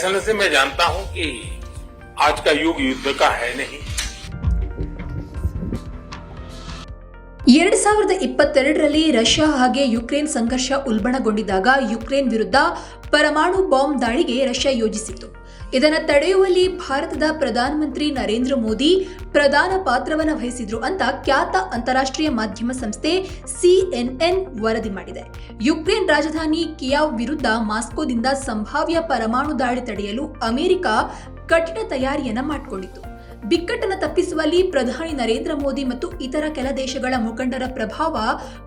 Excellency मैं जानता हूं कि आज का युग युद्ध का है नहीं ಎರಡು ಸಾವಿರದ ಇಪ್ಪತ್ತೆರಡರಲ್ಲಿ ರಷ್ಯಾ ಹಾಗೆ ಯುಕ್ರೇನ್ ಸಂಘರ್ಷ ಉಲ್ಬಣಗೊಂಡಿದ್ದಾಗ ಯುಕ್ರೇನ್ ವಿರುದ್ಧ ಪರಮಾಣು ಬಾಂಬ್ ದಾಳಿಗೆ ರಷ್ಯಾ ಯೋಜಿಸಿತ್ತು ಇದನ್ನು ತಡೆಯುವಲ್ಲಿ ಭಾರತದ ಪ್ರಧಾನಮಂತ್ರಿ ನರೇಂದ್ರ ಮೋದಿ ಪ್ರಧಾನ ಪಾತ್ರವನ್ನು ವಹಿಸಿದ್ರು ಅಂತ ಖ್ಯಾತ ಅಂತಾರಾಷ್ಟ್ರೀಯ ಮಾಧ್ಯಮ ಸಂಸ್ಥೆ ಸಿಎನ್ಎನ್ ವರದಿ ಮಾಡಿದೆ. ಯುಕ್ರೇನ್ ರಾಜಧಾನಿ ಕಿಯಾವ್ ವಿರುದ್ಧ ಮಾಸ್ಕೋದಿಂದ ಸಂಭಾವ್ಯ ಪರಮಾಣು ದಾಳಿ ತಡೆಯಲು ಅಮೆರಿಕ ಕಠಿಣ ತಯಾರಿಯನ್ನ ಮಾಡಿಕೊಂಡಿತ್ತು. ಬಿಕ್ಕಟ್ಟನ್ನು ತಪ್ಪಿಸುವಲ್ಲಿ ಪ್ರಧಾನಿ ನರೇಂದ್ರ ಮೋದಿ ಮತ್ತು ಇತರ ಕೆಲ ದೇಶಗಳ ಮುಖಂಡರ ಪ್ರಭಾವ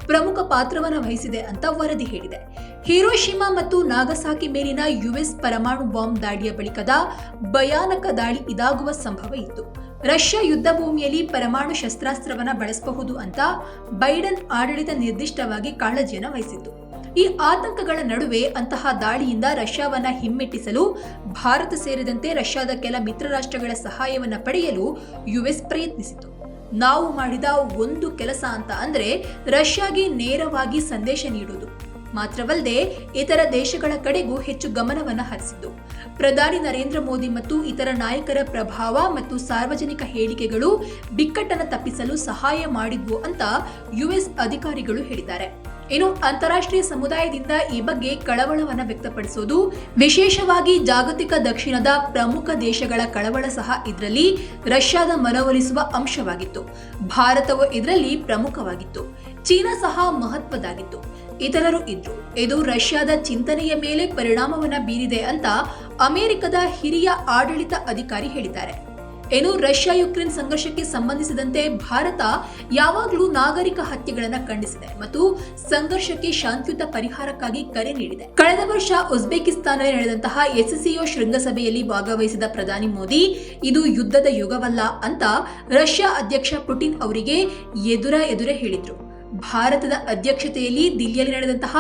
ಪ್ರಮುಖ ಪಾತ್ರವನ್ನು ವಹಿಸಿದೆ ಅಂತ ವರದಿ ಹೇಳಿದೆ. ಹಿರೋಶಿಮಾ ಮತ್ತು ನಾಗಸಾಕಿ ಮೇಲಿನ ಯುಎಸ್ ಪರಮಾಣು ಬಾಂಬ್ ದಾಳಿಯ ಬಳಿಕದ ಭಯಾನಕ ದಾಳಿ ಇದಾಗುವ ಸಂಭವ ಇತ್ತು. ರಷ್ಯಾ ಯುದ್ಧ ಭೂಮಿಯಲ್ಲಿ ಪರಮಾಣು ಶಸ್ತ್ರಾಸ್ತ್ರವನ್ನು ಬಳಸಬಹುದು ಅಂತ ಬೈಡನ್ ಆಡಳಿತ ನಿರ್ದಿಷ್ಟವಾಗಿ ಕಾಳಜಿಯನ್ನು ವಹಿಸಿತ್ತು. ಈ ಆತಂಕಗಳ ನಡುವೆ ಅಂತಹ ದಾಳಿಯಿಂದ ರಷ್ಯಾವನ್ನ ಹಿಮ್ಮೆಟ್ಟಿಸಲು ಭಾರತ ಸೇರಿದಂತೆ ರಷ್ಯಾದ ಕೆಲ ಮಿತ್ರ ರಾಷ್ಟ್ರಗಳ ಸಹಾಯವನ್ನ ಪಡೆಯಲು ಯುಎಸ್ ಪ್ರಯತ್ನಿಸಿತು. ನಾವು ಮಾಡಿದ ಒಂದು ಕೆಲಸ ಅಂತ ಅಂದ್ರೆ ರಷ್ಯಾಗೆ ನೇರವಾಗಿ ಸಂದೇಶ ನೀಡುವುದು. ಮಾತ್ರವಲ್ಲದೆ ಇತರ ದೇಶಗಳ ಕಡೆಗೂ ಹೆಚ್ಚು ಗಮನವನ್ನ ಹರಿಸಿತು ಪ್ರಧಾನಿ ನರೇಂದ್ರ ಮೋದಿ ಮತ್ತು ಇತರ ನಾಯಕರ ಪ್ರಭಾವ ಮತ್ತು ಸಾರ್ವಜನಿಕ ಹೇಳಿಕೆಗಳು ಬಿಕ್ಕಟ್ಟನ್ನು ತಪ್ಪಿಸಲು ಸಹಾಯ ಮಾಡಿದ್ವು ಅಂತ ಯುಎಸ್ ಅಧಿಕಾರಿಗಳು ಹೇಳಿದ್ದಾರೆ. ಇನ್ನು ಅಂತಾರಾಷ್ಟ್ರೀಯ ಸಮುದಾಯದಿಂದ ಈ ಬಗ್ಗೆ ಕಳವಳವನ್ನ ವ್ಯಕ್ತಪಡಿಸೋದು, ವಿಶೇಷವಾಗಿ ಜಾಗತಿಕ ದಕ್ಷಿಣದ ಪ್ರಮುಖ ದೇಶಗಳ ಕಳವಳ ಸಹ ಇದರಲ್ಲಿ ರಷ್ಯಾದ ಮನವೊಲಿಸುವ ಅಂಶವಾಗಿತ್ತು. ಭಾರತವು ಇದರಲ್ಲಿ ಪ್ರಮುಖವಾಗಿತ್ತು. ಚೀನಾ ಸಹ ಮಹತ್ವದಾಗಿತ್ತು ಇತರರು ಇದ್ರು. ಇದು ರಷ್ಯಾದ ಚಿಂತನೆಯ ಮೇಲೆ ಪರಿಣಾಮವನ್ನ ಬೀರಿದೆ ಅಂತ ಅಮೆರಿಕದ ಹಿರಿಯ ಆಡಳಿತ ಅಧಿಕಾರಿ ಹೇಳಿದ್ದಾರೆ. ಏನು ರಷ್ಯಾ ಯುಕ್ರೇನ್ ಸಂಘರ್ಷಕ್ಕೆ ಸಂಬಂಧಿಸಿದಂತೆ ಭಾರತ ಯಾವಾಗಲೂ ನಾಗರಿಕ ಹತ್ಯೆಗಳನ್ನು ಖಂಡಿಸಿದೆ ಮತ್ತು ಸಂಘರ್ಷಕ್ಕೆ ಶಾಂತಿಯುತ ಪರಿಹಾರಕ್ಕಾಗಿ ಕರೆ ನೀಡಿದೆ. ಕಳೆದ ವರ್ಷ ಉಜ್ಬೇಕಿಸ್ತಾನದಲ್ಲಿ ನಡೆದಂತಹ ಎಸ್ಸಿಒ ಶೃಂಗಸಭೆಯಲ್ಲಿ ಭಾಗವಹಿಸಿದ ಪ್ರಧಾನಿ ಮೋದಿ, ಇದು ಯುದ್ಧದ ಯುಗವಲ್ಲ ಅಂತ ರಷ್ಯಾ ಅಧ್ಯಕ್ಷ ಪುಟಿನ್ ಅವರಿಗೆ ಎದುರ ಎದುರೇ ಹೇಳಿದ್ರು. ಭಾರತದ ಅಧ್ಯಕ್ಷತೆಯಲ್ಲಿ ದಿಲ್ಲಿಯಲ್ಲಿ ನಡೆದಂತಹ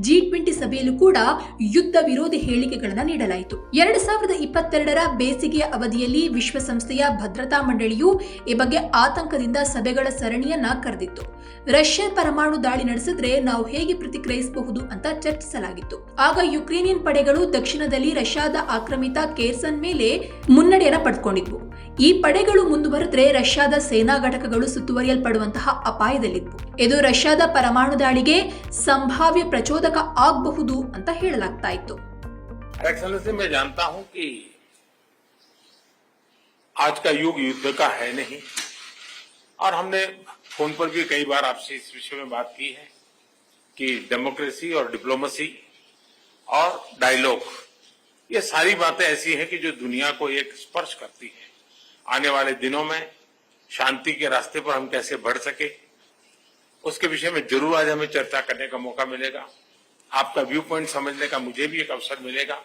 ಜಿ ಟ್ವೆಂಟಿ ಸಭೆಯಲ್ಲೂ ಕೂಡ ಯುದ್ಧ ವಿರೋಧಿ ಹೇಳಿಕೆಗಳನ್ನು ನೀಡಲಾಯಿತು. ಎರಡು ಸಾವಿರದ ಇಪ್ಪತ್ತೆರಡರ ಬೇಸಿಗೆಯ ಅವಧಿಯಲ್ಲಿ ವಿಶ್ವಸಂಸ್ಥೆಯ ಭದ್ರತಾ ಮಂಡಳಿಯು ಈ ಬಗ್ಗೆ ಆತಂಕದಿಂದ ಸಭೆಗಳ ಸರಣಿಯನ್ನ ಕರೆದಿತ್ತು. ರಷ್ಯಾ ಪರಮಾಣು ದಾಳಿ ನಡೆಸಿದ್ರೆ ನಾವು ಹೇಗೆ ಪ್ರತಿಕ್ರಿಯಿಸಬಹುದು ಅಂತ ಚರ್ಚಿಸಲಾಗಿತ್ತು. ಆಗ ಯುಕ್ರೇನಿಯನ್ ಪಡೆಗಳು ದಕ್ಷಿಣದಲ್ಲಿ ರಷ್ಯಾದ ಆಕ್ರಮಿತ ಕೇರ್ಸನ್ ಮೇಲೆ ಮುನ್ನಡೆಯನ್ನ ಪಡೆದುಕೊಂಡಿದ್ವು ಈ ಪಡೆಗಳು ಮುಂದುವರೆದ್ರೆ ರಷ್ಯಾದ ಸೇನಾ ಘಟಕಗಳು ಸುತ್ತುವರಿಯಲ್ಪಡುವಂತಹ ಅಪಾಯದಲ್ಲಿದ್ವು. ಇದು ರಷ್ಯಾದ ಪರಮಾಣು ದಾಳಿಗೆ ಸಂಭಾವ್ಯ ಪ್ರಚೋದಕ ಆಗಬಹುದು ಅಂತ ಹೇಳಲಾಗ್ತಾ ಇತ್ತು एक्सलेंसी मैं जानता हूं कि आज का युग युद्ध का है नहीं और हमने फोन पर भी कई बार आपसे इस विषय में बात की है कि डेमोक्रेसी और डिप्लोमेसी और डायलॉग ये सारी बातें ऐसी हैं कि जो दुनिया को एक स्पर्श करती है आने वाले दिनों में शांति के रास्ते पर हम कैसे बढ़ सके उसके विषय में ज़रूर आज हमें चर्चा करने का मौका मिलेगा। आपका व्यू पॉइंट समझने का मुझे भी एक अवसर मिलेगा।